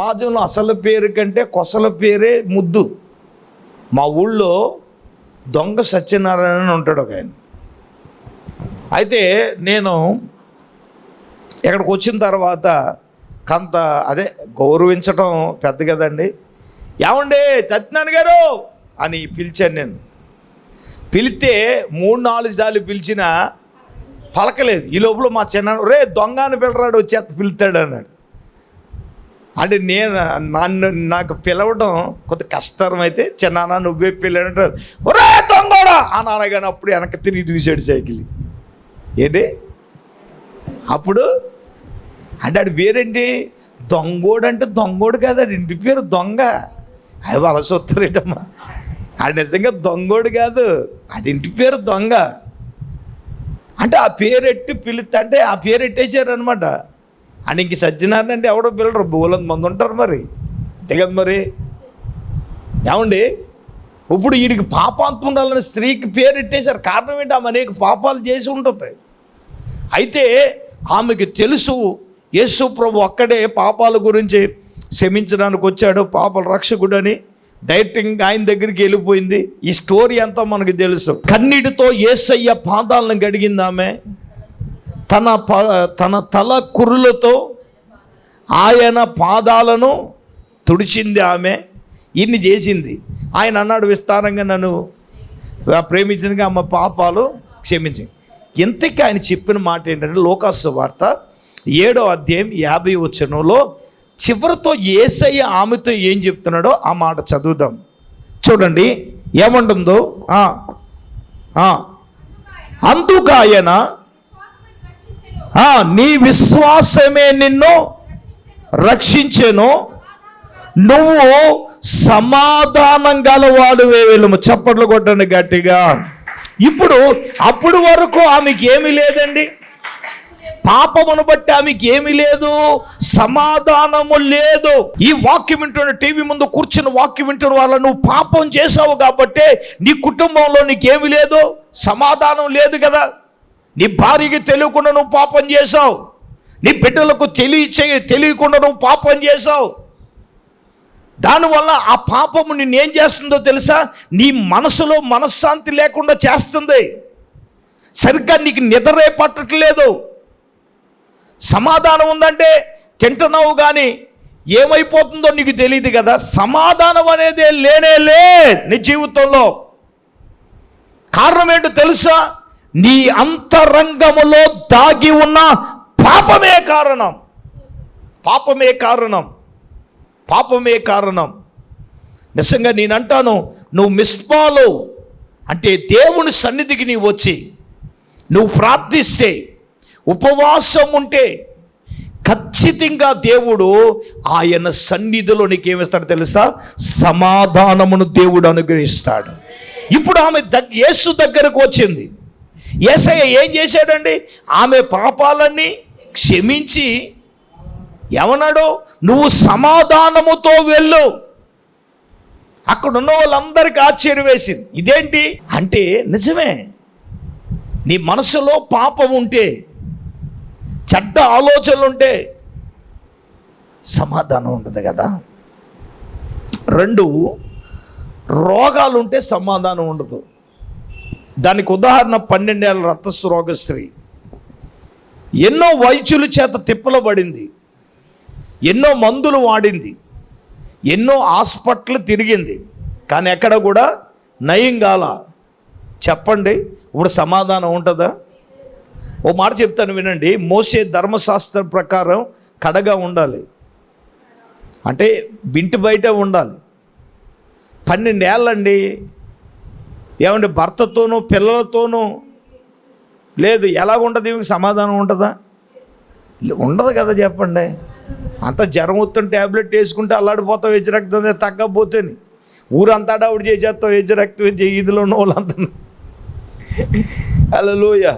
సమాజంలో అసలు పేరు కంటే కొసల పేరే ముద్దు. మా ఊళ్ళో దొంగ సత్యనారాయణ అని ఉంటాడు ఒక ఆయన. అయితే నేను ఇక్కడికి వచ్చిన తర్వాత కొంత అదే గౌరవించటం పెద్ద కదండి. ఏమండి సత్యనారాయణ గారు అని పిలిచాను నేను. పిలిస్తే మూడు నాలుగు సార్లు పిలిచినా పలకలేదు. ఈ లోపల మా చిన్న రే దొంగ అని పిలరాడు వచ్చేత పిలుతాడు అన్నాడు. అంటే నేను నన్ను నాకు పిలవడం కొంత కష్టం అయితే చిన్న నువ్వే పిల్లడంటే ఒరే దొంగోడా అని అనగానే అప్పుడు వెనక్కి తిరిగి చూశాడు సైకిల్. ఏంటి? అప్పుడు అంటే ఆడి పేరేంటి? దొంగోడు అంటే దొంగోడు కాదు ఇంటి పేరు దొంగ. అవి వలస వస్తారేటమ్మా ఆడు నిజంగా దొంగోడు కాదు. ఆడి ఇంటి పేరు దొంగ. అంటే ఆ పేరు ఎట్టి పిలుస్తా అంటే ఆ పేరు ఎట్టేశారు అనమాట అని ఇంక సజ్జనారాయణ అంటే ఎవడో పిల్లరు బోలంత మంది ఉంటారు మరి. అంతే కదా మరి. ఏమండి? ఇప్పుడు వీడికి పాపాంతం ఉండాలని స్త్రీకి పేరు ఎట్టేశారు కారణం ఏంటి? ఆమె అనేక పాపాలు చేసి ఉంటుంది. అయితే ఆమెకి తెలుసు యేసు ప్రభు అక్కడే పాపాల గురించి క్షమించడానికి వచ్చాడు పాపల రక్షకుడని డైరెక్టింగ్ ఆయన దగ్గరికి వెళ్ళిపోయింది. ఈ స్టోరీ అంతా మనకు తెలుసు. కన్నీటితో ఏసయ్య పాదాలను గడిగింది ఆమె. తన ప తన తల కురులతో ఆయన పాదాలను తుడిచింది ఆమె. ఇన్ని చేసింది. ఆయన అన్నాడు విస్తారంగా నన్ను ప్రేమించిందిగా ఆమె పాపాలు క్షమించి. ఇంతకీ ఆయన చెప్పిన మాట ఏంటంటే లోకాసు వార్త ఏడో అధ్యాయం యాభై వచ్చనంలో చివరితో ఏసయ్య ఆమెతో ఏం చెప్తున్నాడో ఆ మాట చదువుదాం. చూడండి ఏమంటుందో? అందుకు ఆయన నీ విశ్వాసమే నిన్ను రక్షించెను. నువ్వు సమాధానం గలవాడు వెళ్ళము చప్పట్లు కొట్టండి గట్టిగా. ఇప్పుడు అప్పుడు వరకు ఆమెకి ఏమీ లేదండి. పాపమును బట్టి ఆమెకి ఏమీ లేదు. సమాధానము లేదు. ఈ వాక్యం వింటున్న టీవీ ముందు కూర్చుని వాక్యం వింటున్న వాళ్ళ నువ్వు పాపం చేసావు కాబట్టి నీ కుటుంబంలో నీకేమి లేదు. సమాధానం లేదు కదా. నీ భార్యకి తెలియకుండా నువ్వు పాపం చేసావు నీ బిడ్డలకు తెలియ తెలియకుండా నువ్వు పాపం చేసావు దానివల్ల ఆ పాపము నిన్నేం చేస్తుందో తెలుసా? నీ మనసులో మనశ్శాంతి లేకుండా చేస్తుంది. సరిగ్గా నీకు నిద్రే పట్టట్లేదు. సమాధానం ఉందంటే తింటున్నావు కానీ ఏమైపోతుందో నీకు తెలియదు కదా. సమాధానం అనేది లేనే లే నీ జీవితంలో. కారణం ఏంటో తెలుసా? నీ అంతరంగములో దాగి ఉన్న పాపమే కారణం. పాపమే కారణం. పాపమే కారణం. నిజంగా నేనంటాను నువ్వు మిస్పాలో అంటే దేవుని సన్నిధికి నీ వచ్చి నువ్వు ప్రార్థిస్తే ఉపవాసం ఉంటే ఖచ్చితంగా దేవుడు ఆయన సన్నిధిలో నీకేమిస్తాడు తెలుసా? సమాధానమును దేవుడు అనుగ్రహిస్తాడు. ఇప్పుడు ఆమె దగ్ యేసు దగ్గరకు వచ్చింది. ఏసయ్య ఏం చేశాడండి? ఆమె పాపాలన్నీ క్షమించి ఏమన్నాడు? నువ్వు సమాధానముతో వెళ్ళు. అక్కడ ఉన్న వాళ్ళందరికీ ఆశ్చర్యం వేసింది. ఇదేంటి? అంటే నిజమే. నీ మనసులో పాపం ఉంటే చెడ్డ ఆలోచనలు ఉంటే సమాధానం ఉండదు కదా. రెండు రోగాలు ఉంటే సమాధానం ఉండదు. దానికి ఉదాహరణ పన్నెండేళ్ళ రక్తస్సు రోగశ్రీ ఎన్నో వైద్యుల చేత తిప్పలు పడింది ఎన్నో మందులు వాడింది. ఎన్నో హాస్పిటల్ తిరిగింది. కానీ ఎక్కడ కూడా నయం కాల. చెప్పండి ఇప్పుడు సమాధానం ఉంటుందా? ఓ మాట చెప్తాను వినండి. మోసే ధర్మశాస్త్రం ప్రకారం కడగా ఉండాలి. అంటే వింటి బయట ఉండాలి. పన్నెండేళ్ళండి. ఏమంటే భర్తతోనూ పిల్లలతోనూ? లేదు ఎలాగుంటుంది ఈమెకి సమాధానం ఉంటుందా? ఉండదు కదా చెప్పండి. అంత జ్వరం వస్తుంది ట్యాబ్లెట్ వేసుకుంటే అల్లాడిపోతావు వెజ్జి రక్తం తగ్గకపోతేని. ఊరంతా డౌట్ చేసేస్తావు వెజ్జి రక్తం ఇదిలో ఉన్న వాళ్ళంతా. అలలోయ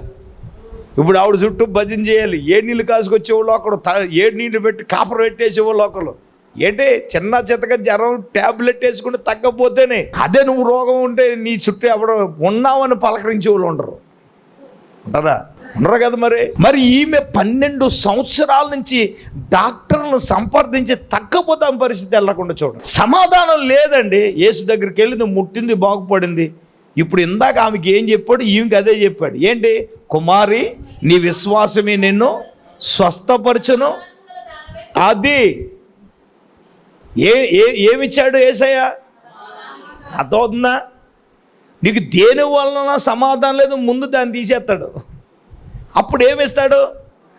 ఇప్పుడు ఆవిడ చుట్టూ భజన చేయాలి. ఏ నీళ్ళు కాసుకొచ్చేవాళ్ళు ఒకడు త- ఏ నీళ్ళు పెట్టి కాపర్ పెట్టేసేవాళ్ళు ఒకళ్ళు. ఏంటి? చిన్న చితక జ్వరం ట్యాబ్లెట్ వేసుకుంటే తగ్గపోతేనే అదే నువ్వు రోగం ఉంటే నీ చుట్టూ ఎవడో ఉన్నావని పలకరించే వాళ్ళు ఉండరు. ఉంటారా? ఉండరు కదా మరి? మరి ఈమె పన్నెండు సంవత్సరాల నుంచి డాక్టర్లను సంప్రదించి తగ్గపోతే ఆమె పరిస్థితి వెళ్ళకుండా చూడండి సమాధానం లేదండి. యేసు దగ్గరికి వెళ్ళి నువ్వు ముట్టింది బాగుపడింది. ఇప్పుడు ఇందాక ఆమెకి ఏం చెప్పాడు? ఈమెకి అదే చెప్పాడు. ఏంటి? కుమారి నీ విశ్వాసమే నిన్ను స్వస్థపరచను. అది ఏ ఏ ఏమిచ్చాడు ఏసయ్య? అర్థమవుతుందా? నీకు దేని వలన సమాధానం లేదు ముందు దాన్ని తీసేస్తాడు. అప్పుడు ఏమిస్తాడు?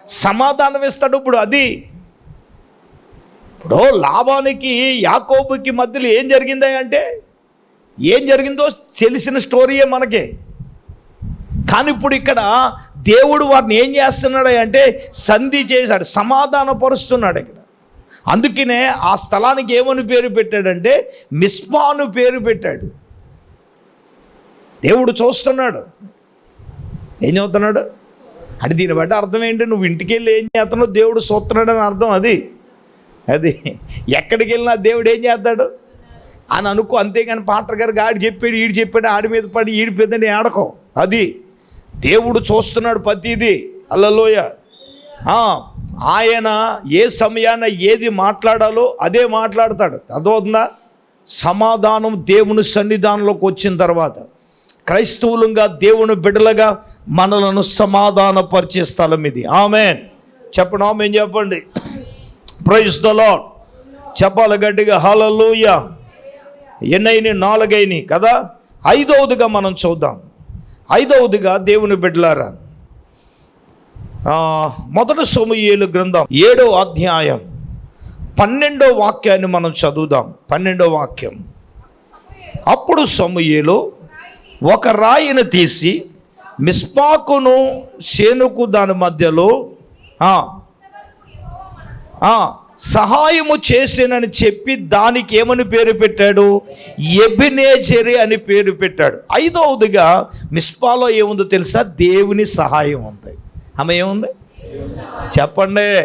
సమాధానం ఇస్తాడు. ఇప్పుడు అది. ఇప్పుడు లాభానికి యాకోబుకి మధ్యలో ఏం జరిగిందా అంటే ఏం జరిగిందో తెలిసిన స్టోరీయే మనకి. కానీ ఇప్పుడు ఇక్కడ దేవుడు వారిని ఏం చేస్తున్నాడు అంటే సంధి చేశాడు సమాధానపరుస్తున్నాడు ఇక్కడ. అందుకనే ఆ స్థలానికి ఏమని పేరు పెట్టాడంటే మిస్మాను పేరు పెట్టాడు. దేవుడు చూస్తున్నాడు. ఏం చదువుతున్నాడు అంటే దీన్ని బట్టి అర్థం ఏంటి? నువ్వు ఇంటికి వెళ్ళి ఏం చేస్తున్నావు? దేవుడు చూస్తున్నాడు అని అర్థం అది. అది ఎక్కడికి వెళ్ళినా దేవుడు ఏం చేస్తాడు? అని అనుకో అంతేగాని పాటర్ గారికి ఆడు చెప్పాడు ఈడు చెప్పాడు ఆడి మీద పడి ఈడి పెద్దని ఆడకో. అది దేవుడు చూస్తున్నాడు ప్రతిదీ. అల్లలోయ ఆయన ఏ సమయాన ఏది మాట్లాడాలో అదే మాట్లాడతాడు. అదవుతుందా సమాధానం దేవుని సన్నిధానంలోకి వచ్చిన తర్వాత క్రైస్తవులుగా దేవుని బిడ్డలుగా మనలను సమాధానపరిచే స్థలం ఇది. ఆమె చెప్పడం ఆమె చెప్పండి. ప్రైజ్ ద లాడ్ చెప్పాలి గట్టిగా హలలుయ ఎన్నైని? నాలుగైని కదా? ఐదవదిగా మనం చూద్దాం. ఐదవదిగా దేవుని బిడ్డలారా మొదటి సమూయేలు గ్రంథం ఏడో అధ్యాయం పన్నెండో వాక్యాన్ని మనం చదువుదాం. పన్నెండో వాక్యం. అప్పుడు సమూయేలు ఒక రాయిని తీసి మిస్పాకును సేనుకు దాని మధ్యలో సహాయము చేసినని చెప్పి దానికి ఏమని పేరు పెట్టాడు? ఎబినేజరి అని పేరు పెట్టాడు. ఐదవదిగా మిస్పాలో ఏముందో తెలుసా? దేవుని సహాయం ఉంది ఆమె ఏముంది? చెప్పండి.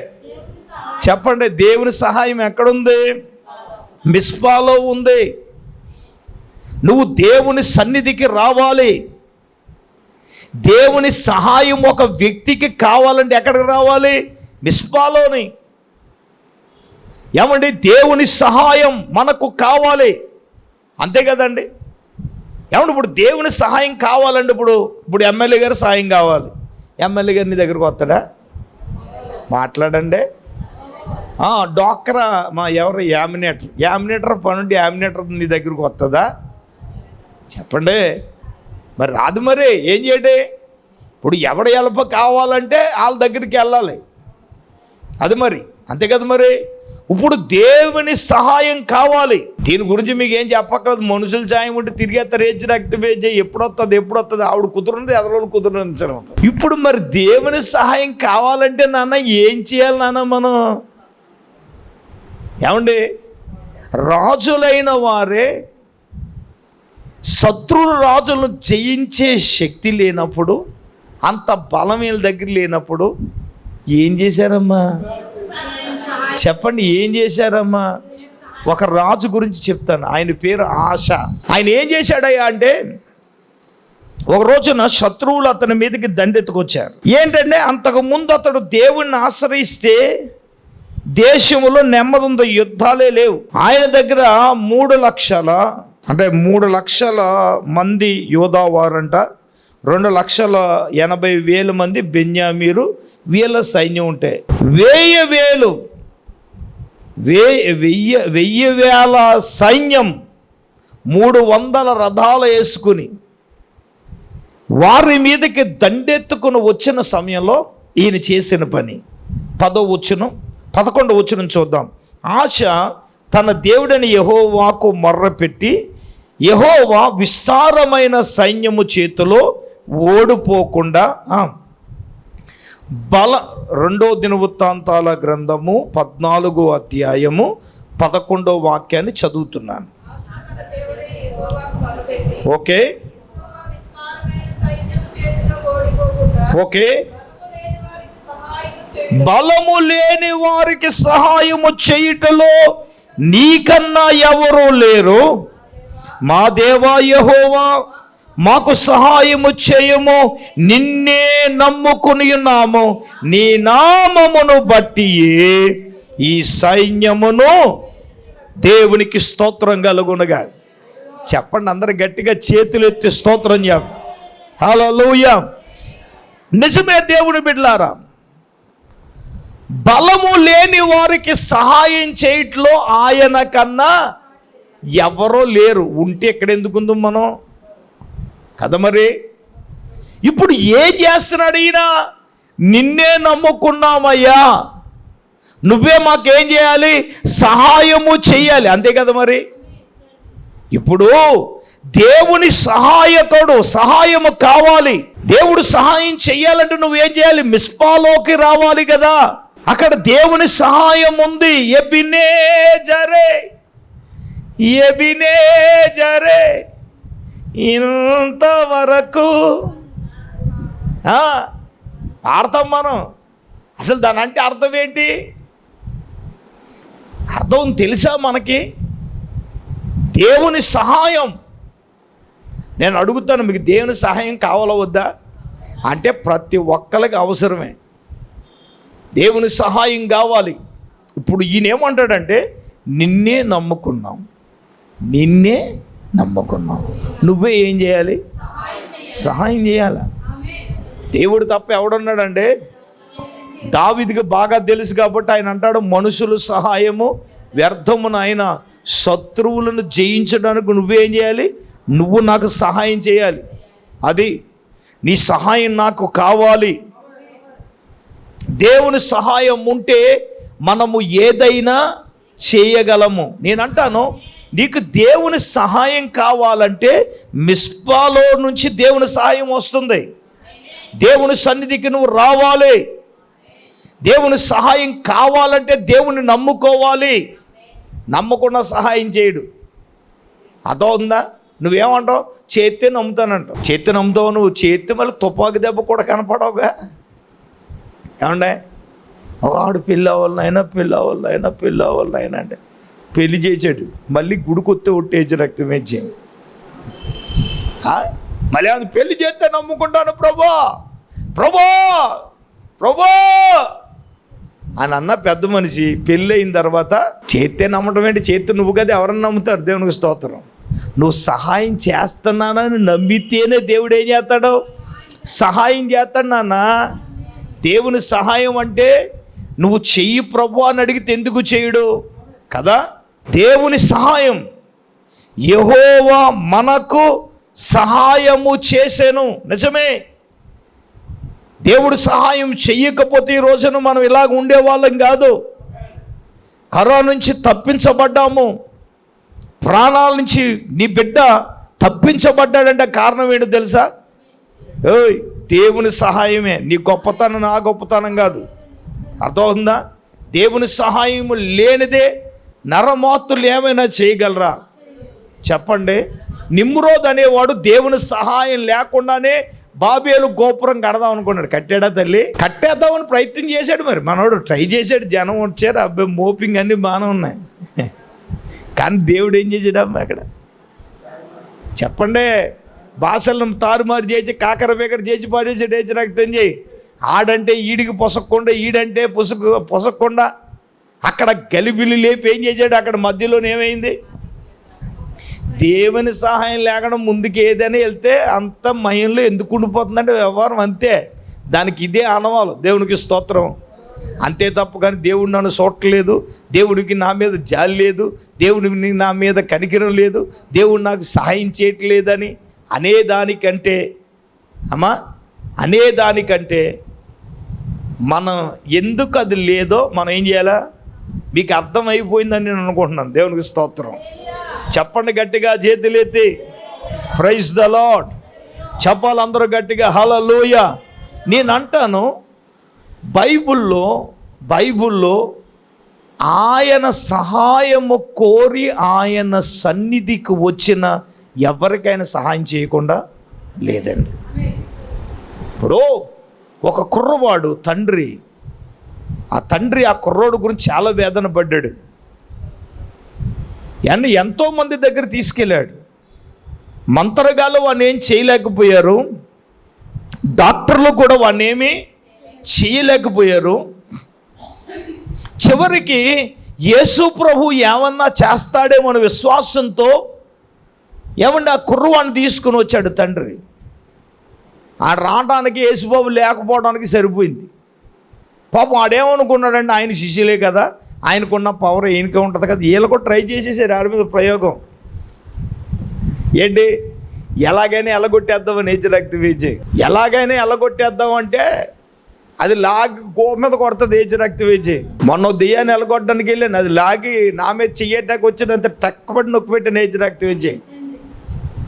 చెప్పండి దేవుని సహాయం ఎక్కడుంది? మిస్పాలో ఉంది. నువ్వు దేవుని సన్నిధికి రావాలి. దేవుని సహాయం ఒక వ్యక్తికి కావాలంటే ఎక్కడికి రావాలి? మిస్పాలోని ఏమండి? దేవుని సహాయం మనకు కావాలి. అంతే కదండి? ఏమండి ఇప్పుడు దేవుని సహాయం కావాలండి ఇప్పుడు ఇప్పుడు ఎమ్మెల్యే గారి సహాయం కావాలి. ఎమ్మెల్యే గారిని నీ దగ్గరకు వస్తాడా? మాట్లాడండి. డాక్రా మా ఎవరు యామినేటర్. యామినేటర్ పనుండి యామినేటర్ నీ దగ్గరకు వస్తుందా చెప్పండి. మరి రాదు మరి ఏం చేయండి ఇప్పుడు ఎవడ ఎలప కావాలంటే వాళ్ళ దగ్గరికి వెళ్ళాలి. అది మరి అంతే కదా మరి? ఇప్పుడు దేవుని సహాయం కావాలి. దీని గురించి మీకు ఏం చెప్పక్కర్లేదు. మనుషుల సాయం ఉంటే తిరిగేస్తారు ఏజ్ రక్తవేజ్ ఎప్పుడు వస్తుంది ఎప్పుడు వస్తుంది ఆవిడ కుదురుంది ఎదలో కుదురుంది ఇప్పుడు మరి దేవుని సహాయం కావాలంటే నాన్న ఏం చేయాలి నాన్న మనం? ఏమండి? రాజులైన వారే శత్రువుల రాజులను జయించే శక్తి లేనప్పుడు అంత బలం వీళ్ళ దగ్గర లేనప్పుడు ఏం చేశారమ్మా? చెప్పండి ఏం చేశారమ్మా? ఒక రాజు గురించి చెప్తాను ఆయన పేరు ఆశ. ఆయన ఏం చేశాడయ్యా అంటే ఒక రోజున శత్రువులు అతని మీదకి దండెత్తుకొచ్చారు. ఏంటంటే అంతకు ముందు అతడు దేవుణ్ణి ఆశ్రయిస్తే దేశంలో నెమ్మది యుద్ధాలే లేవు. ఆయన దగ్గర మూడు లక్షల అంటే మూడు లక్షల మంది యోధావారంట రెండు లక్షల ఎనభై వేల మంది బెన్యామీరు వీళ్ళ సైన్యం ఉంటాయి వేయ వేలు వే వెయ్యి వెయ్యి వేల సైన్యం మూడు వందల రథాలు వేసుకుని వారి మీదకి దండెత్తుకుని వచ్చిన సమయంలో ఈయన చేసిన పని. పదో వచ్చును పదకొండు వచ్చును చూద్దాం. ఆశ తన దేవుడని యహోవాకు మొర్రపెట్టి యహోవా విస్తారమైన సైన్యము చేతిలో ఓడిపోకుండా బల రెండో దినవృత్తాంతాల గ్రంథము పద్నాలుగో అధ్యాయము పదకొండో వాక్యాన్ని చదువుతున్నాను. ఓకే? ఓకే? బలము లేని వారికి సహాయము చేయుటలో నీకన్నా ఎవరూ లేరు? మా దేవా యహోవా మాకు సహాయము చేయము నిన్నే నమ్ముకుని ఉన్నాము. నీ నామమును బట్టి ఈ సైన్యమును దేవునికి స్తోత్రం కలుగునగా. చెప్పండి అందరు గట్టిగా చేతులు ఎత్తి స్తోత్రం హలో లూయ నిజమే దేవుని బిడ్లారా బలము లేని వారికి సహాయం చేయట్లో ఆయన కన్నా ఎవరో లేరు. ఉంటే ఎక్కడ మనం? కదా మరి? ఇప్పుడు ఏం చేస్తున్నాడు ఈయన నిన్నే నమ్ముకున్నామయ్యా. నువ్వే మాకేం చేయాలి? సహాయము చెయ్యాలి అంతే కదా మరి? ఇప్పుడు దేవుని సహాయకుడు సహాయము కావాలి. దేవుడు సహాయం చెయ్యాలంటే నువ్వేం చేయాలి? మిస్పాలోకి రావాలి కదా. అక్కడ దేవుని సహాయం ఉంది. ఎబినే జరే ఎబినే జరే ఇంతవరకు. ఆడతాం మనం. అసలు దాని అంటే అర్థం ఏంటి? అర్థం తెలుసా మనకి? దేవుని సహాయం. నేను అడుగుతాను మీకు దేవుని సహాయం కావాలా వద్దా? అంటే ప్రతి ఒక్కరికి అవసరమే. దేవుని సహాయం కావాలి. ఇప్పుడు ఈయనేమంటాడంటే నిన్నే నమ్ముకున్నాం. నిన్నే నమ్ముకున్నావు. నువ్వే ఏం చేయాలి? సహాయం చేయాలా? దేవుడు తప్ప ఎవడున్నాడంటే? దావిదికి బాగా తెలుసు కాబట్టి ఆయన అంటాడు మనుషులు సహాయము వ్యర్థమున ఆయన శత్రువులను జయించడానికి నువ్వేం చేయాలి? నువ్వు నాకు సహాయం చేయాలి. అది నీ సహాయం నాకు కావాలి. దేవుని సహాయం ఉంటే మనము ఏదైనా చేయగలము. నేను అంటాను నీకు దేవుని సహాయం కావాలంటే మిస్పాలో నుంచి దేవుని సహాయం వస్తుంది. దేవుని సన్నిధికి నువ్వు రావాలి. దేవుని సహాయం కావాలంటే దేవుని నమ్ముకోవాలి. నమ్మకుండా సహాయం చేయడు. అదో ఉందా? నువ్వేమంటావు? చేత్తే నమ్ముతానంటావు. చేత్తే నమ్ముతావు నువ్వు. చేత్తే మళ్ళీ తుపాకి దెబ్బ కూడా కనపడవుగా. ఏమండే? ఒక ఆడు పిల్ల అవ్వాలనైనా పిల్ల అవ్వాలనైనా పిల్ల అవ్వాలనైనా అంటే పెళ్ళి చేశాడు. మళ్ళీ గుడికొత్తే ఒట్టేసి రక్తం వేసి మళ్ళీ అది పెళ్ళి చేస్తే నమ్ముకుంటాను ప్రభా. ప్రభా! ప్రభా! అని అన్న పెద్ద మనిషి పెళ్ళి అయిన తర్వాత చేస్తే నమ్మటం ఏంటి? చేతి నువ్వు కదా ఎవరన్నా నమ్ముతారు? దేవునికి స్తోత్రం. నువ్వు సహాయం చేస్తున్నానని నమ్మితేనే దేవుడు ఏం చేస్తాడు? సహాయం చేస్తాడు నాన్న. దేవుని సహాయం అంటే నువ్వు చెయ్యి ప్రభు అని అడిగితే ఎందుకు చేయడు కదా? దేవుని సహాయం. యహోవా మనకు సహాయము చేసేను. నిజమే. దేవుడు సహాయం చెయ్యకపోతే ఈ రోజున మనం ఇలాగ ఉండేవాళ్ళం కాదు. కరోనా నుంచి తప్పించబడ్డాము. ప్రాణాల నుంచి నీ బిడ్డ తప్పించబడ్డాడంటే కారణం ఏంటో తెలుసా? ఓయ్ దేవుని సహాయమే. నీ గొప్పతనం నా గొప్పతనం కాదు. అర్థమవుతుందా? దేవుని సహాయము లేనిదే నరమాతులు ఏమైనా చేయగలరా? చెప్పండి. నిమ్రోద్ అనేవాడు దేవుని సహాయం లేకుండానే బాబేలు గోపురం కడదాం అనుకున్నాడు. కట్టాడా తల్లి? కట్టేద్దామని ప్రయత్నం చేశాడు మరి. మనోడు ట్రై చేశాడు. జనం వచ్చారు. అబ్బాయి మోపింగ్ అన్నీ బాగానే ఉన్నాయి. కానీ దేవుడు ఏం చేసాడమ్మా అక్కడ? చెప్పండి. భాషలను తారుమారు చేసి కాకర బేకర చేసి పాడేసి డేచి రక్తం చేయి. ఆడంటే ఈడికి పొసక్కుండా ఈడంటే పొసకు పొసక్కుండా అక్కడ గలిబిలి లేపి ఏం చేశాడు? అక్కడ మధ్యలోనే ఏమైంది? దేవుని సహాయం లేకుండా ముందుకు ఏదైనా వెళ్తే అంత మయంలో ఎందుకు ఉండిపోతుందంటే వ్యవహారం అంతే. దానికి ఇదే ఆనవాలు. దేవునికి స్తోత్రం. అంతే తప్ప కానీ దేవుడు నన్ను చూడట్లేదు. దేవుడికి నా మీద జాలి లేదు. దేవుడికి నా మీద కనికరం లేదు. దేవుడు నాకు సహాయం చేయట్లేదని అనేదానికంటే అమ్మా అనేదానికంటే మనం ఎందుకు అది లేదో మనం ఏం చేయాలా? మీకు అర్థమైపోయిందని నేను అనుకుంటున్నాను. దేవునికి స్తోత్రం. చెప్పండి గట్టిగా చేతులెత్తి ప్రైజ్ ద లాడ్ చెప్పాలి అందరూ గట్టిగా హలలోయ నేను అంటాను బైబిల్లో బైబిల్లో ఆయన సహాయము కోరి ఆయన సన్నిధికి వచ్చిన ఎవరికైనా సహాయం చేయకుండా లేదండి. ఇప్పుడు ఒక కుర్రవాడు తండ్రి ఆ తండ్రి ఆ కుర్రోడు గురించి చాలా వేదన పడ్డాడు. అని ఎంతోమంది దగ్గర తీసుకెళ్ళాడు. మంత్రగాలు వాడిని ఏం చేయలేకపోయారు. డాక్టర్లు కూడా వాడిని ఏమీ చేయలేకపోయారు. చివరికి యేసు ప్రభు ఏమన్నా చేస్తాడేమో అనే విశ్వాసంతో ఏమండి ఆ కుర్రవాణ్ణి తీసుకుని వచ్చాడు తండ్రి. ఆ రావడానికి యేసుబాబు లేకపోవడానికి సరిపోయింది. పాపం ఆడేమనుకున్నాడంటే ఆయన శిష్యులే కదా ఆయనకున్న పవర్ ఈయనకే ఉంటుంది కదా. వీళ్ళు కూడా ట్రై చేసేసారు ఆడి మీద ప్రయోగం. ఏంటి? ఎలాగైనా ఎలగొట్టేద్దాం నేచర్ యాక్టివేజ్ ఎలాగైనా ఎలగొట్టేద్దాం అంటే అది లాగి గో మీద కొడుతుంది నేచర్ యాక్టివేజ్ మొన్న దెయ్యాన్ని ఎలగొట్టడానికి వెళ్ళాను. అది లాగి నా మీద చెయ్యటానికి వచ్చినంత టక్కబడి నొక్కి పెట్టి నేచర్ యాక్టివేజ్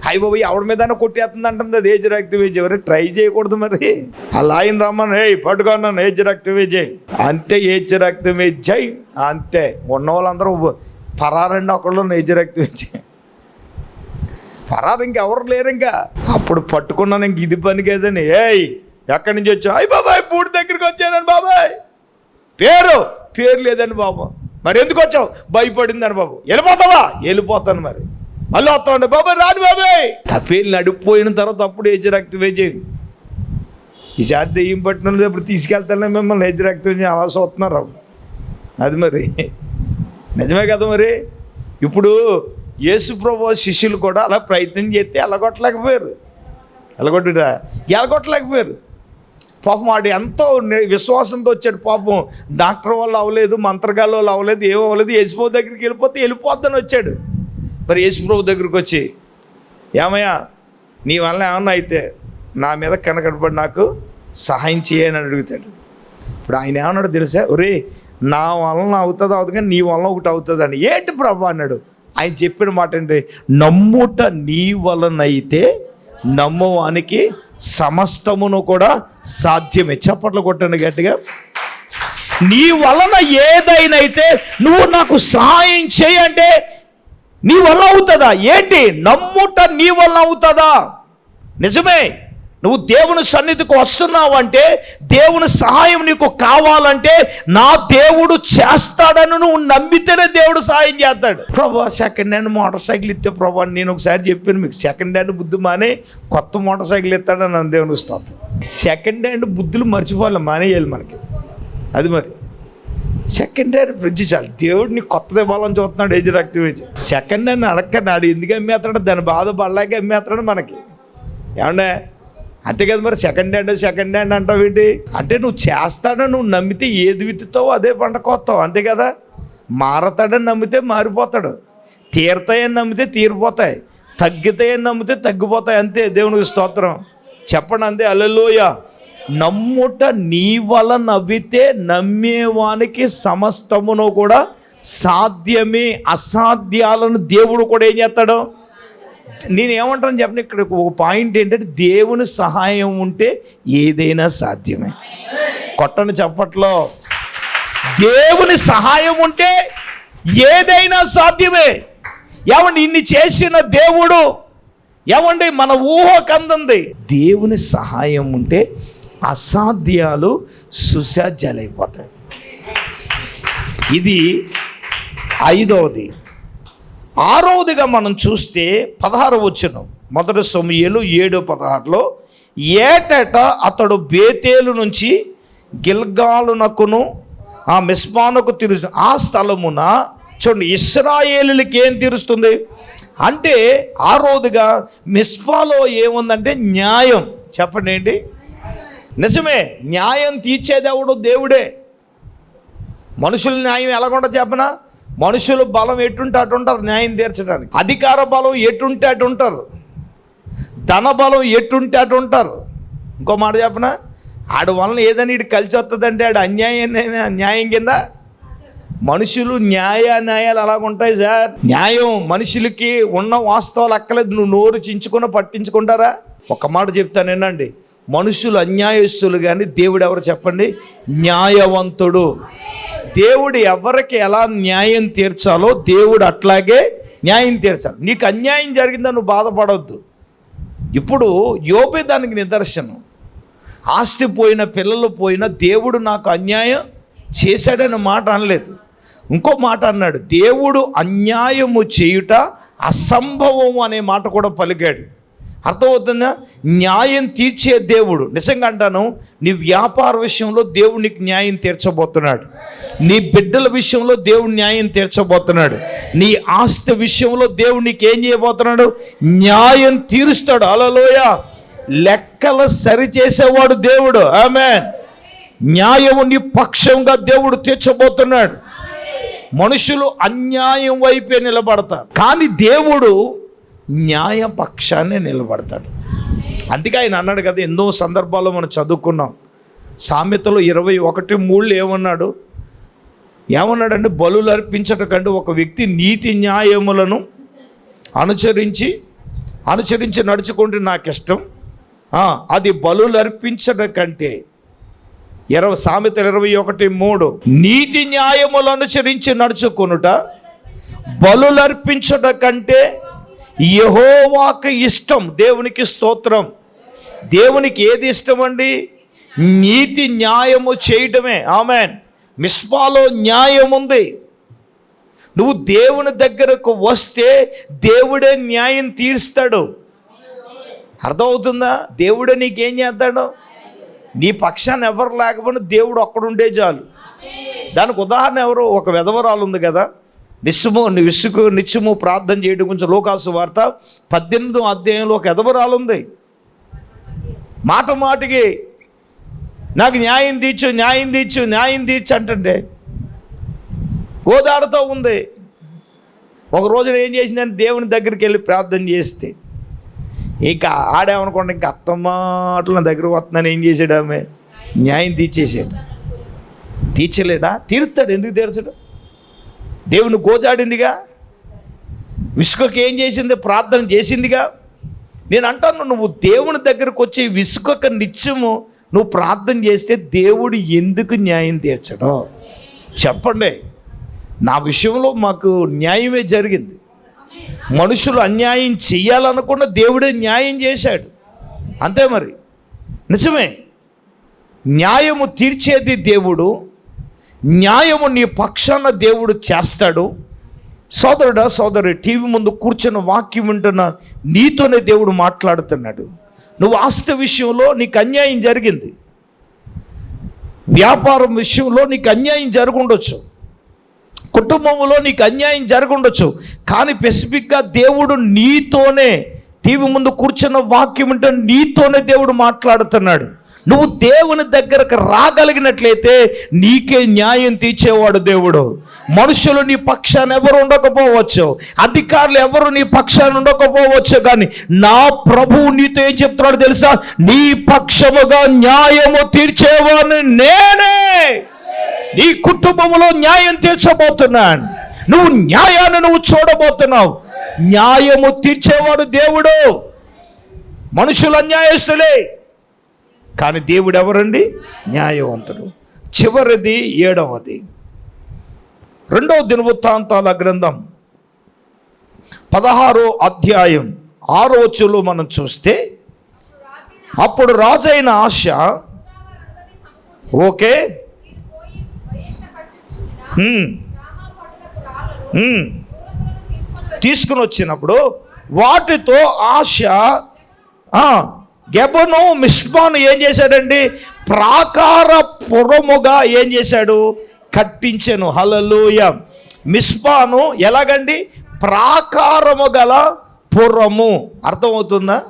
హై బాబు ఎవరి మీద కొట్టేస్తుంది అంటుంది అది ఏజ్ యాక్టివేజ్ మరి ట్రై చేయకూడదు మరి. ఆ లాయిన్ రమ్మని ఏ పట్టుకున్నాను ఏజ్ యాక్టివేజ్ అంతే ఏజ్ రక్త విజయ్? అంతే. ఉన్న వాళ్ళందరూ పరారండి ఒకళ్ళు ఏజ్ విజయ్? పరారు ఇంకెవరు లేరు ఇంకా. అప్పుడు పట్టుకున్నాను ఇంక ఇది పని కదని ఏయ్ ఎక్కడి నుంచి వచ్చావు? అయ్యి బాబాయ్ పూడి దగ్గరికి వచ్చానని బాబాయ్. పేరు పేరు లేదని బాబు. మరి ఎందుకు వచ్చావు? భయపడిందని బాబు. వెళ్ళిపోతావా? వెళ్ళిపోతాను మరి. మళ్ళీ వస్తామండి బాబాయ్ రాని బాబాయ్ తప్పేళ్ళు నడిపోయిన తర్వాత అప్పుడు ఏజ్ రక్తం చేయండి ఈసారి దెయ్యం పట్టినది ఇప్పుడు తీసుకెళ్తానే మిమ్మల్ని ఏజ్ రక్తం అలా చూస్తున్నారు అది మరి. నిజమే కదా మరి. ఇప్పుడు యేసు ప్రభు శిష్యులు కూడా అలా ప్రయత్నం చేస్తే ఎలగొట్టలేకపోయారు. ఎలగొట్టుడా? ఎలగొట్టలేకపోయారు. పాపం వాడు ఎంతో విశ్వాసంతో వచ్చాడు పాపం. డాక్టర్ వాళ్ళు అవ్వలేదు మంత్రగాళ్ళు వాళ్ళు అవ్వలేదు ఏమో అవ్వలేదు యేసుప్రభు దగ్గరికి వెళ్ళిపోతే వెళ్ళిపోద్దని వచ్చాడు. మరి యేసుప్రభు దగ్గరికి వచ్చి ఏమయ్యా నీ వలన ఏమన్నా అయితే నా మీద కనకడబడి నాకు సహాయం చేయని అడుగుతాడు. ఇప్పుడు ఆయన ఏమన్నాడు తెలుసా? ఒరే నా వలన అవుతుంది అవుతుంది? కానీ నీ వలన ఒకటి అవుతుంది? అని. ఏంటి ప్రభు అన్నాడు. ఆయన చెప్పిన మాట ఏంటి? నమ్ముట నీ వలన అయితే నమ్మవానికి సమస్తమును కూడా సాధ్యమే. చప్పట్లు కొట్టండి గట్టిగా. నీ వలన ఏదైనైతే నువ్వు నాకు సహాయం చేయంటే నీ వల్ల అవుతుందా? ఏంటి? నమ్ముట నీ వల్ల అవుతుందా? నిజమే. నువ్వు దేవుని సన్నిధికి వస్తున్నావు అంటే దేవుని సహాయం నీకు కావాలంటే నా దేవుడు చేస్తాడని నువ్వు నమ్మితేనే దేవుడు సహాయం చేస్తాడు. ప్రభా సెకండ్ హ్యాండ్ మోటార్ సైకిల్ ఇస్తే ప్రభా నేను ఒకసారి చెప్పాను మీకు సెకండ్ హ్యాండ్ బుద్ధి మానే కొత్త మోటార్ సైకిల్ ఇస్తాడని నన్ను దేవుని వస్తాను సెకండ్ హ్యాండ్ బుద్ధులు మర్చిపోవాలి మానేయాలి మనకి. అది మరి. సెకండ్ హ్యాండ్ ఫ్రిడ్జ్ చాలు. దేవుడిని కొత్తది ఇవ్వాలని చూస్తున్నాడు ఏజ్ యాక్టివేజ్ సెకండ్ హ్యాండ్ అడగండి ఆడు ఎందుకు అమ్మేస్తాడు దాని బాధ పడలేక అమ్మేస్తాడు మనకి. ఏమండే? అంతే కదా మరి సెకండ్ హ్యాండ్ సెకండ్ హ్యాండ్ అంటావు ఏంటి? అంటే నువ్వు చేస్తాడని నువ్వు నమ్మితే ఏది విత్తుతావో అదే పంట కోస్తావు. అంతే కదా? మారతాడని నమ్మితే మారిపోతాడు. తీరతాయని నమ్మితే తీరిపోతాయి. తగ్గుతాయని నమ్మితే తగ్గిపోతాయి. అంతే దేవునికి స్తోత్రం. చెప్పండి అంతే. అల్లెలోయ నమ్ముట నీ వల నవ్వితే నమ్మేవానికి సమస్తమును కూడా సాధ్యమే. అసాధ్యాలను దేవుడు కూడా ఏం చేస్తాడు? నేను ఏమంటాను చెప్పండి ఇక్కడ ఒక పాయింట్ ఏంటంటే దేవుని సహాయం ఉంటే ఏదైనా సాధ్యమే. కొట్టని చెప్పట్లో. దేవుని సహాయం ఉంటే ఏదైనా సాధ్యమే. ఏమండి ఇన్ని చేసిన దేవుడు ఏమండి మన ఊహ కందంది దేవుని సహాయం ఉంటే అసాధ్యాలు సుసాధ్యాలైపోతాయి. ఇది ఐదవది. ఆరవదిగా మనం చూస్తే పదహారు వచ్చిన మొదటి సమయాలు ఏడు పదహారులో ఏటట అతడు బేతేలు నుంచి గిల్గాలునకును ఆ మిస్మానకు తిరుగు ఆ స్థలమున చూడండి ఇస్రాయేలులకి ఏం తీరుస్తుంది? అంటే ఆ రోజుగా మిస్పాలో ఏముందంటే న్యాయం. చెప్పండి ఏంటి? నిజమే న్యాయం తీర్చేదేవుడు దేవుడే మనుషుల న్యాయం ఎలాగుంటో చెప్పనా? మనుషులు బలం ఎటుంటే అటు ఉంటారు న్యాయం తీర్చడానికి. అధికార బలం ఎటుంటే అటు ఉంటారు ధన బలం ఎటుంటే అటు ఉంటారు ఇంకో మాట చెప్పనా? ఆడు వలన ఏదైనా ఇటు కలిసి వస్తుందంటే ఆడు అన్యాయం న్యాయం కింద? మనుషులు న్యాయ న్యాయాలు అలాగుంటాయి సార్? న్యాయం మనుషులకి ఉన్న వాస్తవాలు అక్కలేదు నువ్వు నోరు చించుకున్న పట్టించుకుంటారా? ఒక మాట చెప్తాను ఏంటండి మనుషులు అన్యాయస్తులు కానీ దేవుడు ఎవరు చెప్పండి? న్యాయవంతుడు. దేవుడు ఎవరికి ఎలా న్యాయం తీర్చాలో దేవుడు అట్లాగే న్యాయం తీర్చాలి. నీకు అన్యాయం జరిగిందని నువ్వు బాధపడవద్దు ఇప్పుడు యోపే దానికి నిదర్శనం. ఆస్తి పోయిన పిల్లలు పోయిన దేవుడు నాకు అన్యాయం చేశాడని మాట అనలేదు. ఇంకో మాట అన్నాడు దేవుడు అన్యాయము చేయుట అసంభవం అనే మాట కూడా పలికాడు. అర్థమవుతుందా? న్యాయం తీర్చే దేవుడు. నిజంగా అంటాను నీ వ్యాపార విషయంలో దేవుడు నీకు న్యాయం తీర్చబోతున్నాడు. నీ బిడ్డల విషయంలో దేవుడు న్యాయం తీర్చబోతున్నాడు. నీ ఆస్తి విషయంలో దేవుడు నీకు ఏం చేయబోతున్నాడు? న్యాయం తీరుస్తాడు. అలలోయ లెక్కలు సరిచేసేవాడు దేవుడు. ఆమె న్యాయము నీ పక్షంగా దేవుడు తీర్చబోతున్నాడు. మనుషులు అన్యాయం వైపే నిలబడతారు. కానీ దేవుడు న్యాయపక్షాన్ని నిలబడతాడు. అందుకే ఆయన అన్నాడు కదా ఎన్నో సందర్భాల్లో మనం చదువుకున్నాం. సామెతలో ఇరవై ఒకటి మూళ్ళు ఏమన్నాడు? ఏమన్నాడంటే బలులు అర్పించట కంటే ఒక వ్యక్తి నీతి న్యాయములను అనుసరించి అనుసరించి నడుచుకుంటే నాకు ఇష్టం అది బలులు అర్పించట కంటే ఇరవై సామెతలు ఇరవై ఒకటి మూడు నీతి న్యాయములు అనుసరించి నడుచుకొనుట అర్పించట కంటే యహోవాకు ఇష్టం దేవునికి స్తోత్రం. దేవునికి ఏది ఇష్టం అండి నీతి న్యాయము చేయటమే. ఆమెన్. మిస్పాలో న్యాయం ఉంది నువ్వు దేవుని దగ్గరకు వస్తే దేవుడే న్యాయం తీరుస్తాడు. అర్థమవుతుందా? దేవుడే నీకేం చేస్తాడు? నీ పక్షాన్ని ఎవరు లేకపోయినా దేవుడు ఒక్కడుండే చాలు. దానికి ఉదాహరణ ఎవరు? ఒక విధవరాలు ఉంది కదా. నిస్సుము విసుగు నిత్యము ప్రార్థన చేయడం గురించి లోకాసు వార్త పద్దెనిమిదో అధ్యాయంలో ఒక ఎదవరాలుంది మాట మాటికి నాకు న్యాయం తీర్చు న్యాయం తీర్చు న్యాయం తీర్చు అంటుంటే గోదాడుతూ ఉంది. ఒక రోజున ఏం చేసిందని దేవుని దగ్గరికి వెళ్ళి ప్రార్థన చేస్తే. ఇక ఆడేమనుకోండి ఇంకా అత్త మాటలు నా దగ్గరకు వస్తున్నాను ఏం చేసాడు ఆమె? న్యాయం తీర్చేసాడు. తీర్చలేడా? తీరుతాడు. ఎందుకు తీర్చడు? దేవుని గోజాడిందిగా? విసుకకి ఏం చేసింది? ప్రార్థన చేసిందిగా? నేను అంటాను నువ్వు దేవుని దగ్గరకు వచ్చి విసుకక నిత్యము నువ్వు ప్రార్థన చేస్తే దేవుడు ఎందుకు న్యాయం తీర్చడం? చెప్పండి. నా విషయంలో మాకు న్యాయమే జరిగింది. మనుషులు అన్యాయం చేయాలనుకున్న దేవుడే న్యాయం చేశాడు. అంతే మరి. నిజమే. న్యాయము తీర్చేది దేవుడు న్యాయము నీ పక్షాన దేవుడు చేస్తాడు. సోదరుడా సోదరు టీవీ ముందు కూర్చున్న వాక్యం వింటున్న నీతోనే దేవుడు మాట్లాడుతున్నాడు. నువ్వు ఆస్తి విషయంలో నీకు అన్యాయం జరిగింది. వ్యాపారం విషయంలో నీకు అన్యాయం జరుగుండొచ్చు. కుటుంబంలో నీకు అన్యాయం జరగundొచ్చు కానీ స్పెసిఫిక్గా దేవుడు నీతోనే టీవీ ముందు కూర్చున్న వాక్యం అంటే నీతోనే దేవుడు మాట్లాడుతున్నాడు. నువ్వు దేవుని దగ్గరకు రాగలిగినట్లయితే నీకే న్యాయం తీర్చేవాడు దేవుడు. మనుషులు నీ పక్షాన్ని ఎవరు ఉండకపోవచ్చు. అధికారులు ఎవరు నీ పక్షాన్ని ఉండకపోవచ్చు కానీ నా ప్రభువు నీతో ఏం చెప్తున్నాడు తెలుసా? నీ పక్షముగా న్యాయము తీర్చేవాడిని నేనే. నీ కుటుంబంలో న్యాయం తీర్చబోతున్నాను. నువ్వు న్యాయాన్ని నువ్వు చూడబోతున్నావు. న్యాయము తీర్చేవాడు దేవుడు. మనుషులు అన్యాయస్తులే. కానీ దేవుడు ఎవరండి? న్యాయవంతుడు. చివరిది ఏడవది. రెండవ దినవృత్తాంతాల గ్రంథం పదహారో అధ్యాయం ఆరో వచ్చులో మనం చూస్తే అప్పుడు రాజైన ఆశ ఓకే? తీసుకుని వచ్చినప్పుడు వాటితో ఆశ గెబను మిస్బాను ఏం చేశాడండి? ప్రాకార పురముగా ఏం చేశాడు? కట్టించాను. హలలోయ మిస్బాను ఎలాగండి? ప్రాకారము గల పురము. అర్థమవుతుందా?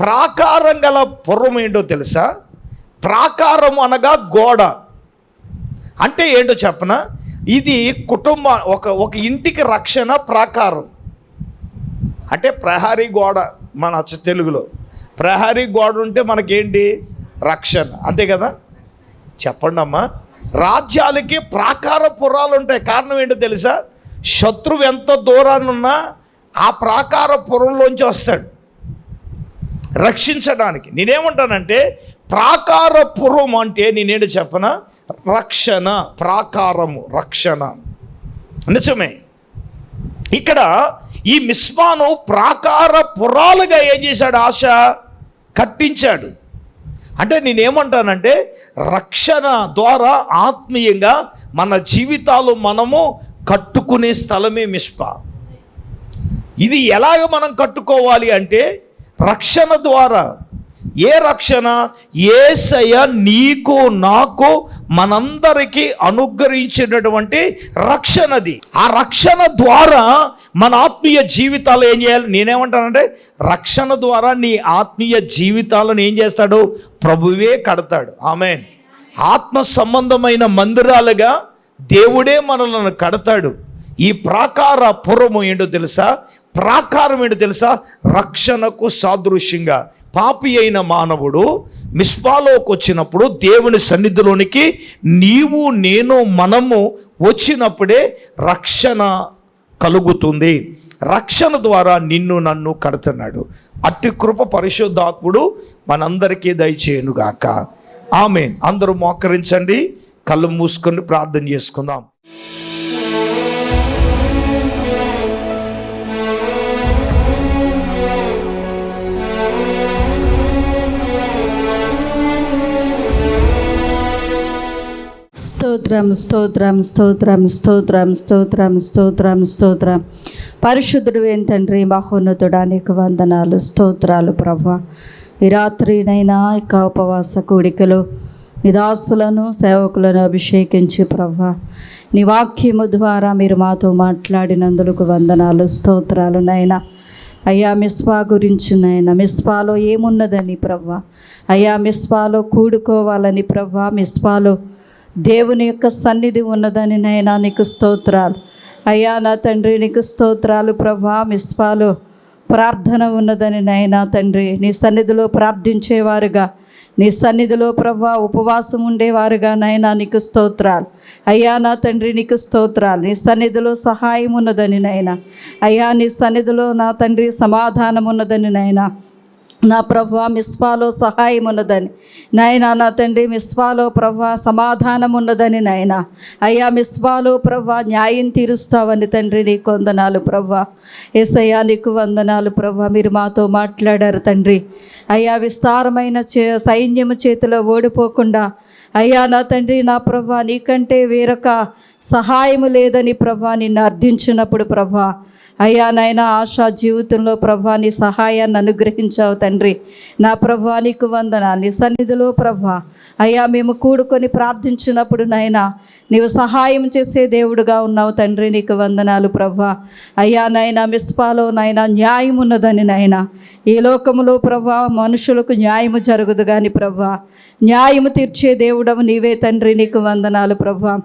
ప్రాకారం గల పురం ఏంటో తెలుసా? ప్రాకారము అనగా గోడ. అంటే ఏంటో చెప్పన? ఇది కుటుంబ ఒక ఒక ఇంటికి రక్షణ ప్రాకారం. అంటే ప్రహరీ గోడ మన తెలుగులో. ప్రహరీ గోడ ఉంటే మనకేంటి? రక్షణ. అంతే కదా? చెప్పండి అమ్మా. రాజ్యాలకి ప్రాకార పురాలు ఉంటాయి. కారణం ఏంటో తెలుసా? శత్రువు ఎంత దూరాన్ని ఉన్నా ఆ ప్రాకార పురంలోంచి వస్తాడు. రక్షించడానికి. నేనేమంటానంటే ప్రాకారపురం అంటే నేనేంటి చెప్పన? రక్షణ. ప్రాకారము. రక్షణ. నిజమే. ఇక్కడ ఈ మిస్మాను ప్రాకార పురాలుగా ఏం చేశాడు ఆశ? కట్టించాడు. అంటే నేనేమంటానంటే రక్షణ ద్వారా ఆత్మీయంగా మన జీవితాలు మనము కట్టుకునే స్థలమే మిష్ప ఇది ఎలాగ మనం కట్టుకోవాలి అంటే రక్షణ ద్వారా ఏ రక్షణ? ఏసయ నీకు నాకు మనందరికీ అనుగ్రహించినటువంటి రక్షణది. ఆ రక్షణ ద్వారా మన ఆత్మీయ జీవితాలు ఏం చేయాలి? నేనేమంటానంటే రక్షణ ద్వారా నీ ఆత్మీయ జీవితాలను ఏం చేస్తాడు? ప్రభువే కడతాడు. ఆమె ఆత్మ సంబంధమైన మందిరాలుగా దేవుడే మనలను కడతాడు. ఈ ప్రాకార పురము ఏంటో తెలుసా? ప్రాకారం ఏంటో తెలుసా? రక్షణకు సాదృశ్యంగా. పాపి అయిన మానవుడు మిస్పాలోకి వచ్చినప్పుడు దేవుని సన్నిధిలోనికి నీవు నేను మనము వచ్చినప్పుడే రక్షణ కలుగుతుంది. రక్షణ ద్వారా నిన్ను నన్ను కడుతున్నాడు. అట్టి కృప పరిశుద్ధాత్ముడు మనందరికీ దయచేయనుగాక. ఆమె అందరూ మోకరించండి. కళ్ళు మూసుకొని ప్రార్థన చేసుకుందాం. స్తోత్రం స్తోత్రం స్తోత్రం స్తోత్రం స్తోత్రం స్తోత్రం స్తోత్రం. పరిశుద్ధుడు తండ్రి మహోన్నతుడా నీకు వందనాలు స్తోత్రాలు ప్రభా. ఈ రాత్రినైనా ఇక ఉపవాస కూడికలు నిదాసులను సేవకులను అభిషేకించి ప్రభా. నీ వాక్యము ద్వారా మీరు మాతో మాట్లాడినందుకు వందనాలు స్తోత్రాలు నైనా అయ్యా మిస్పా గురించి నాయన మిస్పాలో ఏమున్నదని ప్రవ్వా అయ్యా మిస్పాలో కూడుకోవాలని ప్రవ్వా మిస్పాలో దేవుని యొక్క సన్నిధి ఉన్నదని నైనా నీకు స్తోత్రాలు. అయ్యా నా తండ్రి నీకు స్తోత్రాలు ప్రభా మిస్పాలు. ప్రార్థన ఉన్నదని నైనా తండ్రి నీ సన్నిధిలో ప్రార్థించేవారుగా. నీ సన్నిధిలో ప్రభా ఉపవాసం ఉండేవారుగా నైనా నీకు స్తోత్రాలు. అయ్యా నా తండ్రి నీకు స్తోత్రాలు. నీ సన్నిధిలో సహాయం ఉన్నదని నైనా అయ్యా నీ సన్నిధిలో నా తండ్రి సమాధానం ఉన్నదని నైనా నా ప్రభు మిస్పాలో సహాయం ఉన్నదని నాయన నా తండ్రి మిస్పాలో ప్రభు సమాధానం ఉన్నదని నాయన. అయ్యా మిస్పాలో ప్రభు న్యాయం తీరుస్తావని తండ్రి నీకు వందనాలు ప్రభు. ఏసయ్యా నీకు వందనాలు ప్రభా. మీరు మాతో మాట్లాడారు తండ్రి. అయ్యా విస్తారమైన చే సైన్యము చేతిలో ఓడిపోకుండా. అయ్యా నా తండ్రి నా ప్రభు నీకంటే వేరొక సహాయము లేదని ప్రభా నిన్ను అర్థించినప్పుడు ప్రభా. అయ్యా నాయన ఆశా జీవితంలో ప్రభా నీ సహాయాన్ని అనుగ్రహించావు తండ్రి. నా ప్రభా నీకు వందన నీ సన్నిధిలో ప్రభా. అయ్యా మేము కూడుకొని ప్రార్థించినప్పుడు నాయన నీవు సహాయం చేసే దేవుడుగా ఉన్నావు తండ్రి నీకు వందనాలు ప్రభా. అయ్యా నాయన మిస్పాలో నాయన న్యాయం ఉన్నదని నాయన. ఈ లోకములో ప్రభా మనుషులకు న్యాయము జరగదు కానీ ప్రభా. న్యాయము తీర్చే దేవుడవు నీవే తండ్రి నీకు వందనాలు ప్రభా.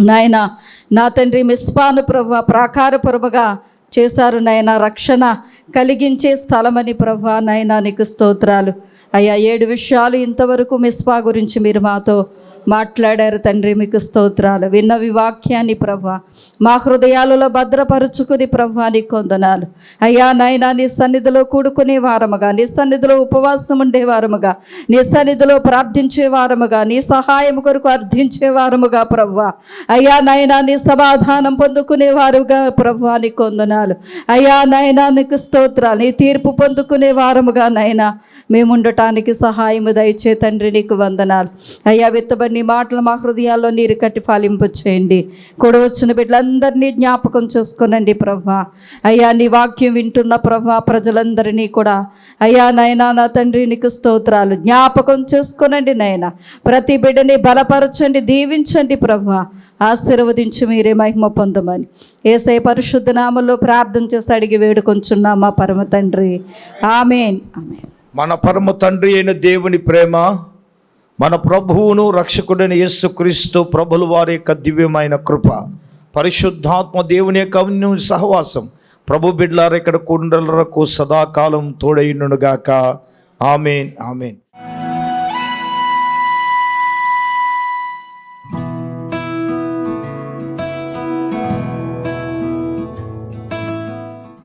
నాయన నా తండ్రి మిస్పాను ప్రభా ప్రాకారపురముగా చేశారు నాయన రక్షణ కలిగించే స్థలమని ప్రభా నాయన నీకు స్తోత్రాలు. అయ్యా ఏడు విషయాలు ఇంతవరకు మిస్పా గురించి మీరు మాతో మాట్లాడారు తండ్రి మీకు స్తోత్రాలు. విన్న వివాక్యాన్ని ప్రభా మా హృదయాలలో భద్రపరుచుకుని ప్రభా నీ కొందనాలు. అయ్యా నాయన నీ సన్నిధిలో కూడుకునే వారముగా నీ సన్నిధిలో ఉపవాసం ఉండే వారముగా నీ సన్నిధిలో ప్రార్థించే వారముగా నీ సహాయం కొరకు అర్థించే వారముగా ప్రవ్వా. అయ్యా నాయన నీ సమాధానం పొందుకునే వారుగా ప్రవ్వా నీ కొందనాలు. అయ్యా నాయన నీకు స్తోత్రాలు నీ తీర్పు పొందుకునే వారముగా నాయన మేము ఉండటానికి సహాయము దయచే తండ్రి నీకు వందనాలు. అయ్యా విత్తబడి నీ మాటలు మా హృదయాల్లో నీరు కట్టి ఫలింపు చేయండి. కూడా వచ్చిన బిడ్డలందరినీ జ్ఞాపకం చేసుకోనండి ప్రభా. అయ్యా నీ వాక్యం వింటున్న ప్రభా ప్రజలందరినీ కూడా. అయ్యా నాయనా నా తండ్రి నీకు స్తోత్రాలు. జ్ఞాపకం చేసుకోనండి నాయన. ప్రతి బిడ్డని బలపరచండి దీవించండి ప్రభా. ఆశీర్వదించి మీరే మహిమ పొందమని. ఏసై పరిశుద్ధ నామంలో ప్రార్థన చేసి అడిగి వేడుకొంచున్నాం మా పరమ తండ్రి. ఆమెన్. ఆమెన్. మన పరమ తండ్రి అయిన దేవుని ప్రేమ మన ప్రభువును రక్షకుడైన యేసుక్రీస్తు ప్రభుల వారి యొక్క దివ్యమైన కృప పరిశుద్ధాత్మ దేవుని యొక్క సహవాసం ప్రభు బిడ్లార ఇక్కడ కుండలకు సదాకాలం తోడైండుగాక ఆమెన్ ఆమెన్.